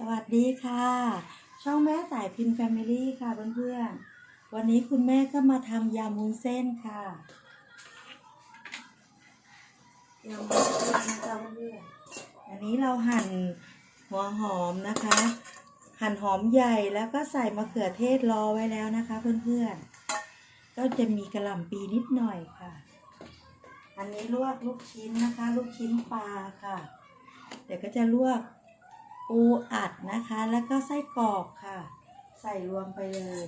สวัสดีค่ะ ช่องแม่สายพินแฟมิลี่ค่ะเพื่อนๆ วันนี้คุณแม่ก็มาทำยำมุ้นเส้นค่ะยำมุ้นเส้นนะคะเพื่อนๆ อันนี้เราหั่นหัวหอมนะคะ หั่นหอมใหญ่แล้วก็ใส่มะเขือเทศรอไว้แล้วนะคะเพื่อนๆ ก็จะมีกระหล่ำปีนิดหน่อยค่ะ อันนี้ลวกลูกชิ้นนะคะ ลูกชิ้นปลาค่ะ เดี๋ยวก็จะลวก ปูอัดนะคะ แล้วก็ไส้กรอกค่ะ ใส่รวมไปเลย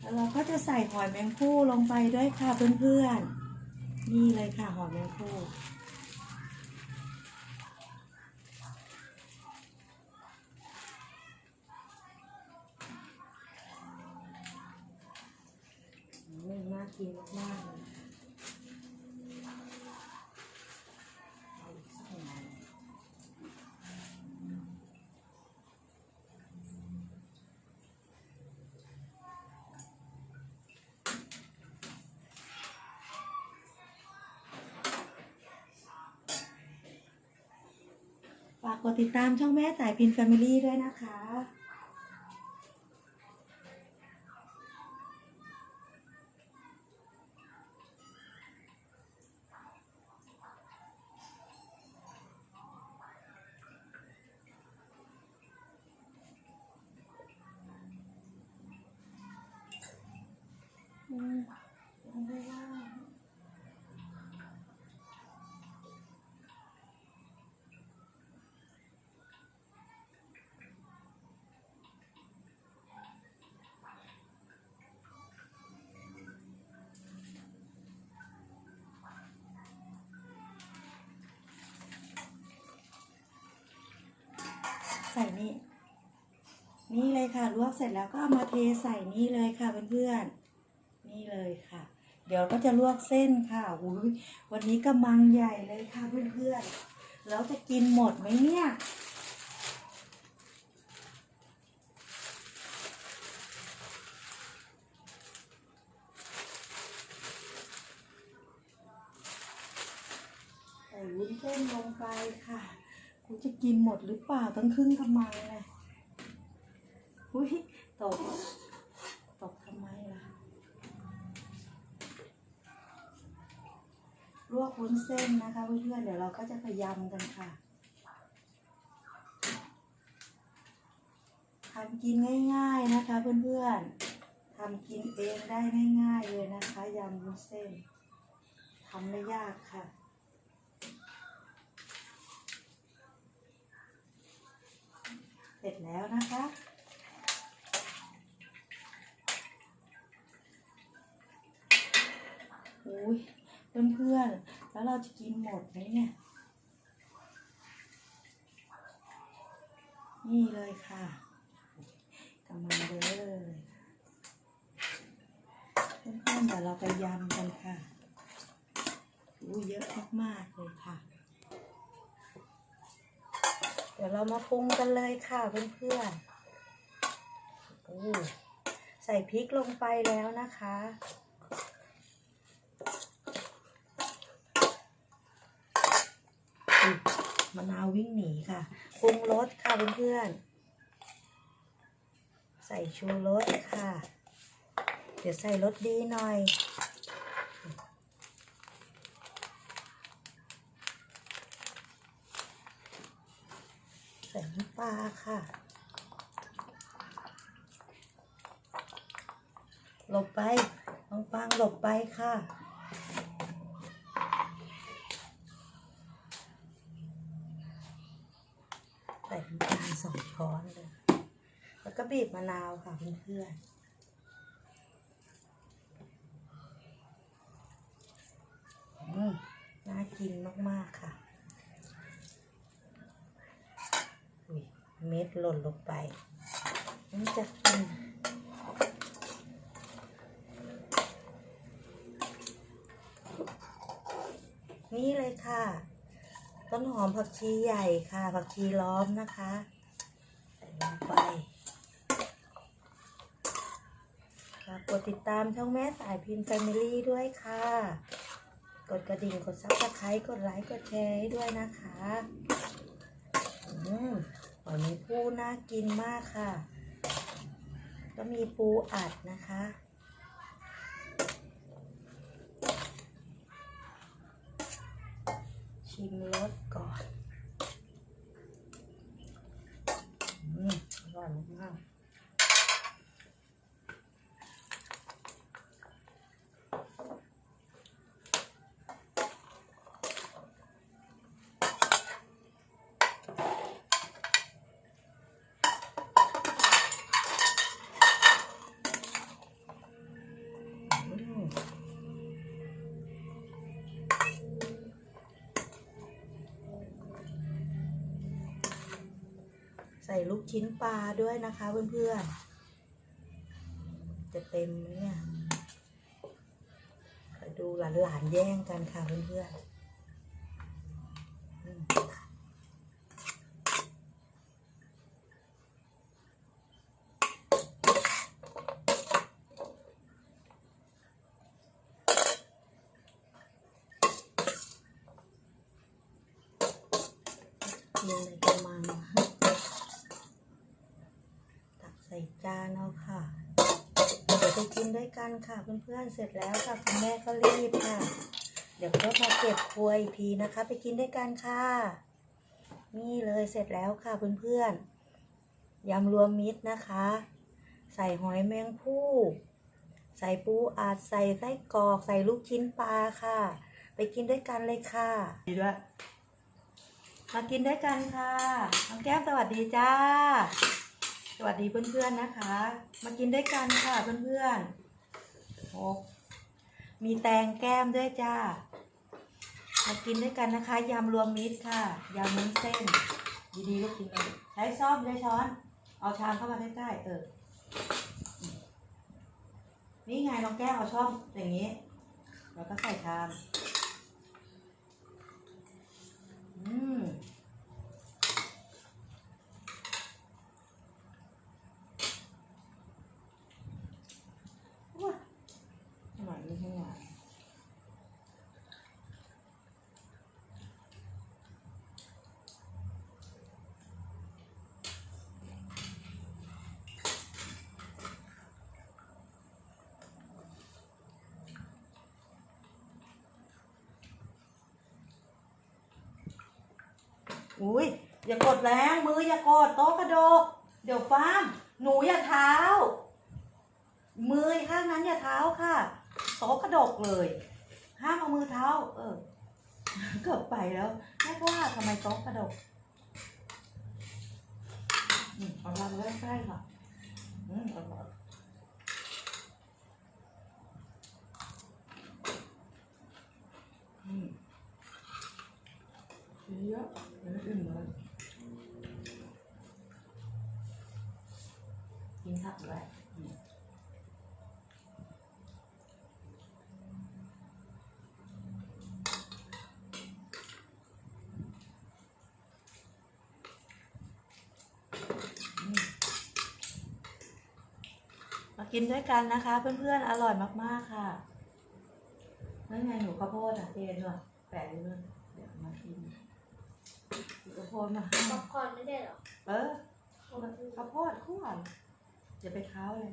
แล้วเราก็จะใส่หอยแมงภู่ลงไปด้วยค่ะเพื่อนๆ นี่เลยค่ะหอยแมงภู่ อืมน่า กินมากๆเลยเอากฝากกดติดตามช่องแม่สายพินแฟมิลี่ด้วยนะคะ อืมยังไม่ว่า ใส่นี่นี่เลยค่ะลวกเสร็จแล้วก็เอามาเทใส่นี่เลยค่ะเพื่อนๆ นี่เลยค่ะ เดี๋ยวก็จะลวกเส้นค่ะอุ้ยวันนี้กำมังใหญ่เลยค่ะเพื่อนๆแล้วจะกินหมดไหมเนี่ยใส่วุ้นเส้นลงไปค่ะ กูจะกินหมดหรือเปล่าตั้งครึ่งกำมังเลยอุ้ยตก ตกทำไมล่ะ ลวกวุ้นเส้นนะคะเพื่อนๆเดี๋ยวเราก็จะไปยำกันค่ะทำกินง่ายๆนะคะเพื่อนๆทำกินเองได้ง่ายๆเลยนะคะยำวุ้นเส้นทำไม่ยากค่ะเสร็จแล้วนะคะอุ้ย เพื่อนๆ แล้วเราจะกินหมดไหมเนี่ย นี่เลยค่ะกำลังเลยเพื่อนๆเดี๋ยวเราไปยำกันค่ะอู้เยอะมากๆเลยค่ะ เดี๋ยวเรามาปรุงกันเลยค่ะเพื่อนๆอู้ใส่พริกลงไปแล้วนะคะ อุ๊ย มะนาววิ่งหนีค่ะปรุงรสค่ะเพื่อนๆ ใส่ชูรสค่ะ เดี๋ยวใส่รสดีหน่อย ใส่น้ำปลาค่ะหลบไปน้องปังหลบไปค่ะ ใส่น้ำตาลสองช้อนเลย แล้วก็บีบมะนาวค่ะเพื่อนๆอืมน่ากินมากๆค่ะอุ๊ยเม็ดหล่นลงไปมันจะกินนี่เลยค่ะ ต้นหอมผักชีใหญ่ค่ะ ผักชีล้อมนะคะ ใส่ลงไป แล้วก็ ดติดตามช่องแม่สายพินแฟมิลี่ด้วยค่ะ กดกระดิ่ง กดซับสไครต์กดไลค์ กดแชร์ให้ด้วยนะคะอืมวันนี้ปูน่ากินมากค่ะ ก็มีปูอัดนะคะชิมรสก่อน อืมอร่อยมาก ลูกชิ้นปลาด้วยนะคะเพื่อนๆ จะเต็มเนี่ยคอยดูหลานๆแย่งกันค่ะเพื่อนๆอืมกินในกระมัง ตักใส่ จานเอาค่ะเดี๋ยวไปกินด้วยกันค่ะเพื่อนๆเสร็จแล้วค่ะคุณแม่ก็รีบค่ะ เดี๋ยวก็มาเก็บครัวอีกทีนะคะ ไปกินด้วยกันค่ะ นี่เลยเสร็จแล้วค่ะเพื่อนๆยำรวมมิตรนะคะ ใส่หอยแมงภู่ใส่ปูอัดใส่ไส้กรอก ใส่ลูกชิ้นปลาค่ะ ไปกินด้วยกันเลยค่ะดีด้วยมากินด้วยกันค่ะน้องแก้มสวัสดีจ้า สวัสดีเพื่อนๆนะคะ มากินด้วยกันค่ะเพื่อนๆโอ้มีแตงแก้มด้วยจ้า มากินด้วยกันนะคะยำรวมมิตรค่ะยำมุ้นเส้น ดีๆก็กินเลยใช้ซ่อมใช้ช้อน เอาชามเข้ามาใกล้ๆเออนี่ไงน้องแก้วเอาช่อมอย่างนี้ แล้วก็ใส่ชาม อืม ว้าอร่อยไม่ใช่หวาน อุ้ยอย่ากดแรงมืออย่ากดโต๊ะกระโดก เดี๋ยวฟ้ามหนูอย่าเท้า มือข้างนั้นอย่าเท้าค่ะโต๊ะกระดกเลย ห้ามเอามือเท้า เออ เกือบไปแล้วแม่ว่าทำไมโต๊ะกระดกอืมเอาละใกล้ค่ะอืมอร่อยอืมเยอะ อื่นเลยกินผักด้วยอืมากินด้วยกันนะคะ เพื่อนๆ อร่อยมากๆค่ะนั่นไงหนูข้าวโพดอะเทด้วยแปะด้วยเดี๋ย ข้าวโพดมา ป๊อปคอร์นไม่ได้เหรอเออข้าวโพดคั่วอย่าไปเท้าเลย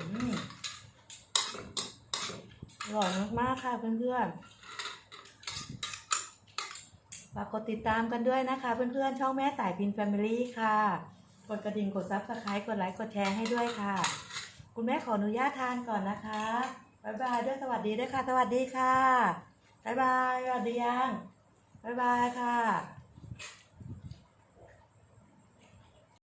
อืมอร่อยมากๆค่ะเพื่อนๆฝากกดติดตามกันด้วยนะคะ เพื่อนๆ ช่องแม่สายพินแฟมิลี่ค่ะ กดกระดิ่งกดซับสไครต์กดไลค์กดแชร์ให้ด้วยค่ะ คุณแม่ขออนุญาตทานก่อนนะคะ บายบายด้วยสวัสดีด้วยค่ะ สวัสดีค่ะบายบายสวัสดียังบายบายค่ะ